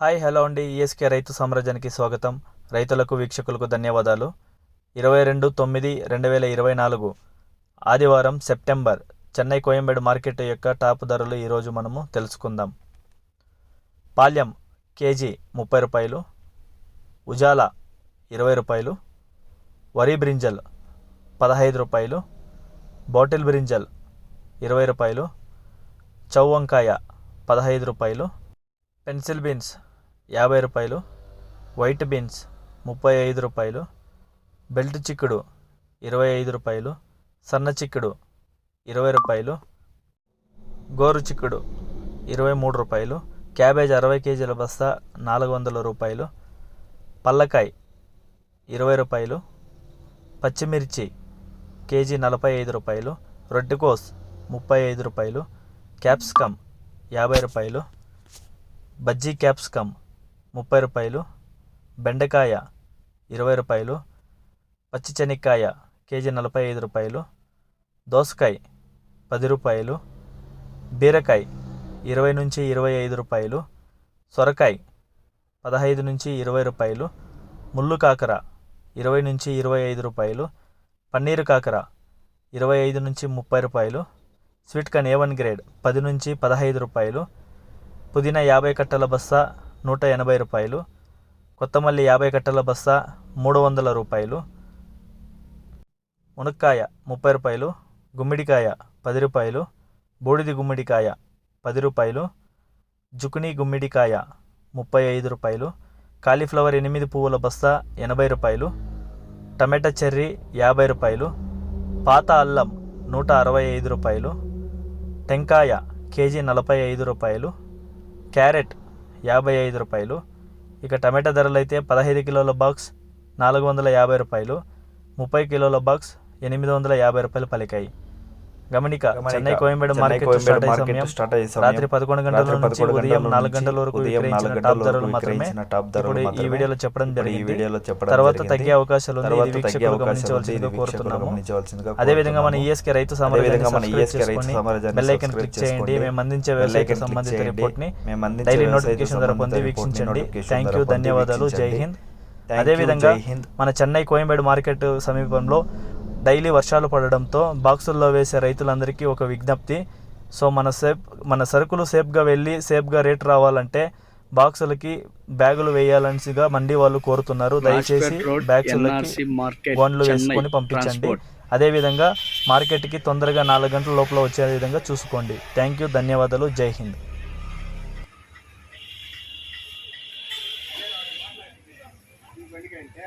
Hi hello అండి. ESK రైతు సామ్రాజ్యానికి స్వాగతం. రైతులకు వీక్షకులకు ధన్యవాదాలు. ఇరవై రెండు తొమ్మిది రెండు వేల ఇరవై నాలుగు ఆదివారం సెప్టెంబర్ చెన్నై కోయంబేడు మార్కెట్ యొక్క టాప్ ధరలు ఈరోజు మనము తెలుసుకుందాం. పాల్యం కేజీ ముప్పై రూపాయలు ఉజాల ఇరవై రూపాయలు వరి బ్రింజల్ పదహైదు రూపాయలు బాటిల్ బ్రింజల్ ఇరవై రూపాయలు చౌ వంకాయ పదహైదు రూపాయలు పెన్సిల్ బీన్స్ యాభై రూపాయలు వైట్ బీన్స్ ముప్పై ఐదు రూపాయలు బెల్ట్ చిక్కుడు ఇరవై ఐదు రూపాయలు సన్న చిక్కుడు ఇరవై రూపాయలు గోరు చిక్కుడు ఇరవై మూడు రూపాయలు క్యాబేజ్ అరవై కేజీల బస్తా నాలుగు వందల రూపాయలు పల్లకాయ్ ఇరవై రూపాయలు పచ్చిమిర్చి కేజీ నలభై ఐదు రూపాయలు రొట్టెకోస్ ముప్పై ఐదు రూపాయలు క్యాప్సికమ్ యాభై రూపాయలు బజ్జీ క్యాప్సికమ్ ముప్పై రూపాయలు. బెండకాయ ఇరవై రూపాయలు. పచ్చి చెనిక్కాయ కేజీ నలభై ఐదు రూపాయలు. దోసకాయ పది రూపాయలు. బీరకాయ ఇరవై నుంచి ఇరవై ఐదు రూపాయలు. సొరకాయ పదహైదు నుంచి ఇరవై రూపాయలు. ముళ్ళు కాకర ఇరవై నుంచి ఇరవై ఐదు రూపాయలు. పన్నీరు కాకర ఇరవై ఐదు నుంచి ముప్పై రూపాయలు. Sweet corn A one grade పది నుంచి పదహైదు రూపాయలు. పుదీనా యాభై కట్టల బస్తా నూట ఎనభై రూపాయలు కొత్తమల్లి యాభై కట్టల బస్తా మూడు వందల రూపాయలు మునక్కాయ ముప్పై రూపాయలు గుమ్మిడికాయ పది రూపాయలు బూడిది గుమ్మిడికాయ పది రూపాయలు జుకునీ గుమ్మిడికాయ ముప్పై ఐదు రూపాయలు కాలీఫ్లవర్ ఎనిమిది పువ్వుల బస్తా ఎనభై రూపాయలు టమాటా చెర్రీ యాభై రూపాయలు పాత అల్లం నూట అరవై ఐదు రూపాయలు టెంకాయ కేజీ నలభై ఐదు రూపాయలు క్యారెట్ యాభై ఐదు రూపాయలు. ఇక టమాటా ధరలు అయితే పదహైదు కిలోల బాక్స్ నాలుగు వందల యాభై రూపాయలు. ముప్పై కిలోల బాక్స్ ఎనిమిది వందల యాభై రూపాయలు పలికాయి. గమనిక చెన్నై కోయంబేడు మార్కెట్ స్టార్ట్ అయ్యే రాత్రి పదకొండు గంటల నుంచి 11 ఉదయం నాలుగు గంటల వరకు టాప్ ధరలు మాత్రమే. ఇప్పుడు ఈ వీడియోలో చెప్పడం ఇప్పుడు ఈ జరిగింది. వీడియోలో చెప్పడం తర్వాత జరిగింది. తగ్గే అవకాశాలు గమనించవలసిందిగా గమనించవలసిందిగా అదేవిధంగా మన. ఈఎస్కే రైతు అదేవిధంగా మన సామ్రాజ్యాన్ని ESK రైతు బెల్ ఐకన్ క్లిక్ చేయండి. మేము అందించే బెల్ వ్యవసాయ ఐకన్ క్లిక్ సంబంధిత చేయండి. రిపోర్ట్ని మేము అందించే డైలీ నోటిఫికేషన్ ధర పొంది వీక్షించండి. థ్యాంక్ యూ ధన్యవాదాలు. జై. హింద్ అదేవిధంగా. మన చెన్నై కోయంబేడు మార్కెట్ సమీపంలో డైలీ వర్షాలు పడడంతో బాక్సుల్లో వేసే రైతులందరికీ ఒక విజ్ఞప్తి. సో మన సేఫ్ మన సరుకులు సేఫ్గా వెళ్ళి సేఫ్గా రేట్ రావాలంటే బాక్సులకి బ్యాగులు వేయాలనిగా మండి వాళ్ళు కోరుతున్నారు. దయచేసి బ్యాగ్సులకి గోన్లు వేసుకొని పంపించండి. అదేవిధంగా మార్కెట్కి తొందరగా నాలుగు గంటల లోపల వచ్చే విధంగా చూసుకోండి. థ్యాంక్ యూ ధన్యవాదాలు జై హింద్. బండికంటే